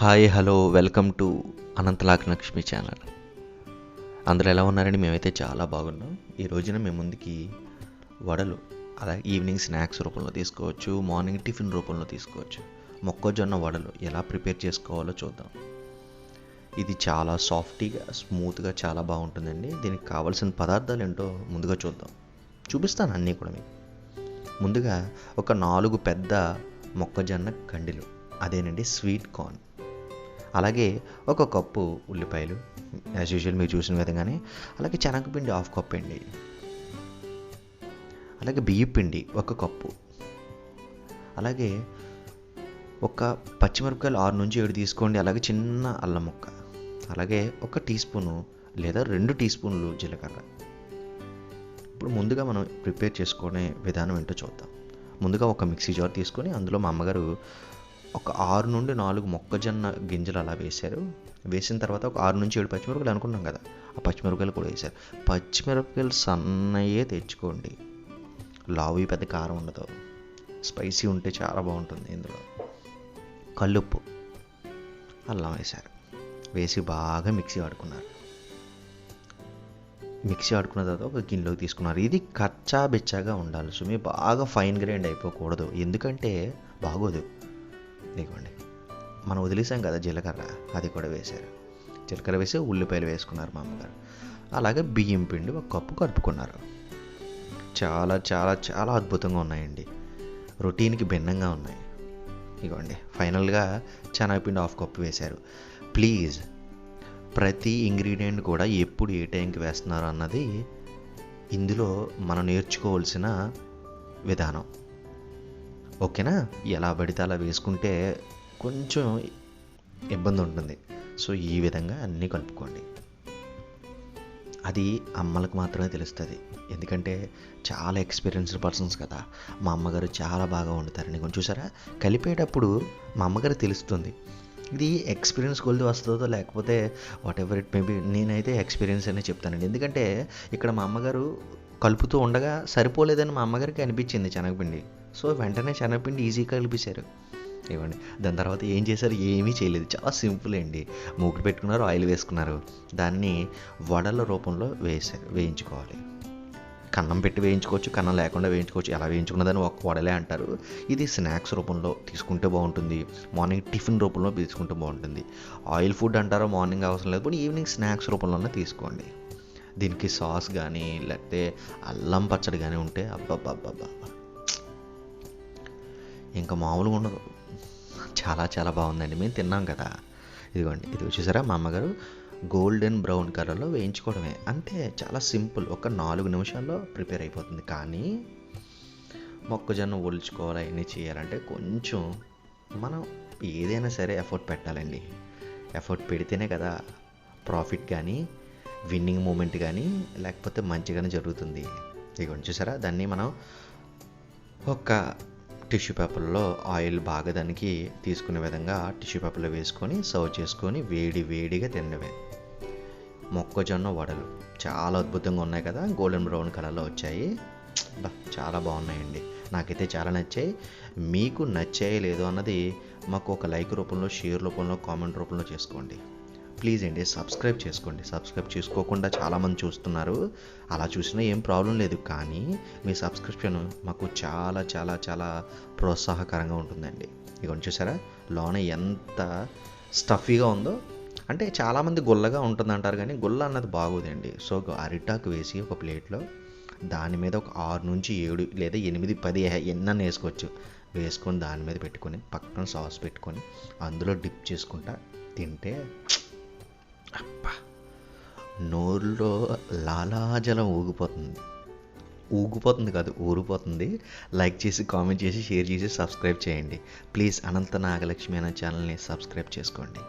Hi hello welcome to అనంతలాక్ Lakshmi channel. అందరూ ఎలా ఉన్నారండి? మేమైతే చాలా బాగున్నాం. ఈ రోజున మేము ముందుకి వడలు అలాగే ఈవినింగ్ స్నాక్స్ రూపంలో తీసుకోవచ్చు మార్నింగ్ టిఫిన్ రూపంలో తీసుకోవచ్చు. మొక్కజొన్న వడలు ఎలా ప్రిపేర్ చేసుకోవాలో చూద్దాం. ఇది చాలా సాఫ్టీగా స్మూత్గా చాలా బాగుంటుందండి. దీనికి కావాల్సిన పదార్థాలు ఏంటో ముందుగా చూద్దాం. చూపిస్తాను అన్నీ కూడా మీకు. ముందుగా ఒక నాలుగు పెద్ద మొక్కజొన్న కండిలు. అదేనండి స్వీట్ కార్న్. అలాగే ఒక కప్పు ఉల్లిపాయలు యాజ్ యూజువల్ మీరు చూసిన విధంగానే అలాగే శనగపిండి హాఫ్ కప్ అండి. అలాగే బియ్యం పిండి ఒక కప్పు. అలాగే ఒక పచ్చిమిరపకాయలు ఆరు నుంచి ఏడు తీసుకోండి అలాగే చిన్న అల్లం ముక్క. అలాగే ఒక టీ స్పూను లేదా రెండు టీ స్పూన్లు జీలకర్ర. ఇప్పుడు ముందుగా మనం ప్రిపేర్ చేసుకునే విధానం ఏంటో చూద్దాం. ముందుగా ఒక మిక్సీ జార్ తీసుకొని అందులో మా అమ్మగారు ఒక ఆరు నుండి నాలుగు మొక్కజొన్న గింజలు అలా వేశారు. వేసిన తర్వాత ఒక ఆరు నుంచి ఏడు పచ్చిమిరపకాయలు అనుకున్నాం కదా. ఆ పచ్చిమిరపకాయలు కూడా వేశారు. పచ్చిమిరపకాయలు సన్నయే తెచ్చుకోండి. లావు పెద్ద కారం ఉండదు. స్పైసీ ఉంటే చాలా బాగుంటుంది ఇందులో. కల్లుప్పు అల్లం వేశారు. వేసి బాగా మిక్సీ ఆడుకున్నారు మిక్సీ ఆడుకున్న తర్వాత ఒక గిన్నెలోకి తీసుకున్నారు. ఇది కచ్చా బిచ్చాగా ఉండాలి సుమి. బాగా ఫైన్ గ్రైండ్ అయిపోకూడదు. ఎందుకంటే బాగోదు. ఇదిగోండి మనం వదిలేసాం కదా జీలకర్ర అది కూడా వేశారు. జీలకర్ర వేసి ఉల్లిపాయలు వేసుకున్నారు మా అమ్మగారు. అలాగే బియ్యం పిండి ఒక కప్పు కలుపుకున్నారు. చాలా చాలా చాలా అద్భుతంగా ఉన్నాయండి. రొటీన్కి భిన్నంగా ఉన్నాయి. ఇదిగోండి ఫైనల్గా శనగపిండి హాఫ్ కప్పు వేశారు. ప్లీజ్ ప్రతి ఇంగ్రీడియంట్ కూడా ఎప్పుడు ఏ టైంకి వేస్తున్నారు అన్నది ఇందులో మనం నేర్చుకోవాల్సిన విధానం. ఓకేనా? ఎలా పడితే అలా వేసుకుంటే కొంచెం ఇబ్బంది ఉంటుంది. సో ఈ విధంగా అన్నీ కలుపుకోండి. అది అమ్మలకు మాత్రమే తెలుస్తుంది. ఎందుకంటే చాలా ఎక్స్పీరియన్స్డ్ పర్సన్స్ కదా. మా అమ్మగారు చాలా బాగా వండుతారని కొంచెం చూసారా? కలిపేటప్పుడు మా అమ్మగారు తెలుస్తుంది. ఇది ఎక్స్పీరియన్స్ కొలిది వస్తుందో లేకపోతే వాట్ ఎవర్ ఇట్ మేబీ నేనైతే ఎక్స్పీరియన్స్ అనే చెప్తానండి. ఎందుకంటే ఇక్కడ మా అమ్మగారు కలుపుతూ ఉండగా సరిపోలేదని మా అమ్మగారికి అనిపించింది శనగపిండి. సో వెంటనే శనగపిండి ఈజీగా కలిపేశారు. ఇవ్వండి దాని తర్వాత ఏం చేశారు? ఏమీ చేయలేదు. చాలా సింపుల్ అండి. మూకుడు పెట్టుకున్నారు ఆయిల్ వేసుకున్నారు. దాన్ని వడల రూపంలో వేసారు వేయించుకోవాలి. కన్నం పెట్టి వేయించుకోవచ్చు కన్నం లేకుండా వేయించుకోవచ్చు. ఎలా వేయించుకున్నదని ఒక వడలే అంటారు. ఇది స్నాక్స్ రూపంలో తీసుకుంటే బాగుంటుంది. మార్నింగ్ టిఫిన్ రూపంలో తీసుకుంటే బాగుంటుంది. ఆయిల్ ఫుడ్ అంటారో మార్నింగ్ అవసరం లేదు. కానీ ఈవినింగ్ స్నాక్స్ రూపంలోనే తీసుకోండి. దీనికి సాస్ కానీ లేకపోతే అల్లం పచ్చడి కానీ ఉంటే అబ్బబ్బబ్బబ్బా ఇంకా మామూలుగా ఉండదు. చాలా చాలా బాగుందండి. మేము తిన్నాం కదా. ఇదిగోండి ఇది వచ్చేసారా మా అమ్మగారు గోల్డెన్ బ్రౌన్ కలర్లో వేయించుకోవడమే. అంతే చాలా సింపుల్. ఒక నాలుగు నిమిషాల్లో ప్రిపేర్ అయిపోతుంది. కానీ మొక్కజొన్న ఒలుచుకోవాలి అవన్నీ చేయాలంటే కొంచెం మనం ఏదైనా సరే ఎఫర్ట్ పెట్టాలండి. ఎఫర్ట్ పెడితేనే కదా ప్రాఫిట్ కానీ విన్నింగ్ మూమెంట్ కానీ లేకపోతే మంచిగానే జరుగుతుంది. ఇక చూసారా? దాన్ని మనం ఒక టిష్యూ పేపర్లో ఆయిల్ బాగా దానికి తీసుకునే విధంగా టిష్యూ పేపర్లో వేసుకొని సర్వ్ చేసుకొని వేడి వేడిగా తినడమే. మొక్కజొన్న వడలు చాలా అద్భుతంగా ఉన్నాయి కదా గోల్డెన్ బ్రౌన్ కలర్లో వచ్చాయి. చాలా బాగున్నాయండి. నాకైతే చాలా నచ్చాయి. మీకు నచ్చాయి లేదో అన్నది మాకు ఒక లైక్ రూపంలో షేర్ రూపంలో కామెంట్ రూపంలో చేసుకోండి. ప్లీజ్ అండి సబ్స్క్రైబ్ చేసుకోండి. సబ్స్క్రైబ్ చేసుకోకుండా చాలామంది చూస్తున్నారు. అలా చూసినా ఏం ప్రాబ్లం లేదు. కానీ మీ సబ్స్క్రిప్షన్ మాకు చాలా చాలా చాలా ప్రోత్సాహకరంగా ఉంటుందండి. ఇక చూసారా? లోన ఎంత స్టఫీగా ఉందో. అంటే చాలామంది గుల్లగా ఉంటుంది అంటారు కానీ గుల్ల అన్నది బాగోదండి. సో అరిటాకు వేసి ఒక ప్లేట్లో దాని మీద ఒక ఆరు నుంచి ఏడు లేదా ఎనిమిది పది ఎన్న వేసుకోవచ్చు. వేసుకొని దాని మీద పెట్టుకొని పక్కన సాస్ పెట్టుకొని అందులో డిప్ చేసుకుంటా తింటే అబ్బా నోరులో లాలాజలం ఊగిపోతుంది. ఊగిపోతుంది కాదు ఊరిపోతుంది. లైక్ చేసి కామెంట్ చేసి షేర్ చేసి సబ్స్క్రైబ్ చేయండి. ప్లీజ్ అనంత నాగలక్ష్మి అనే ఛానల్ని సబ్స్క్రైబ్ చేసుకోండి.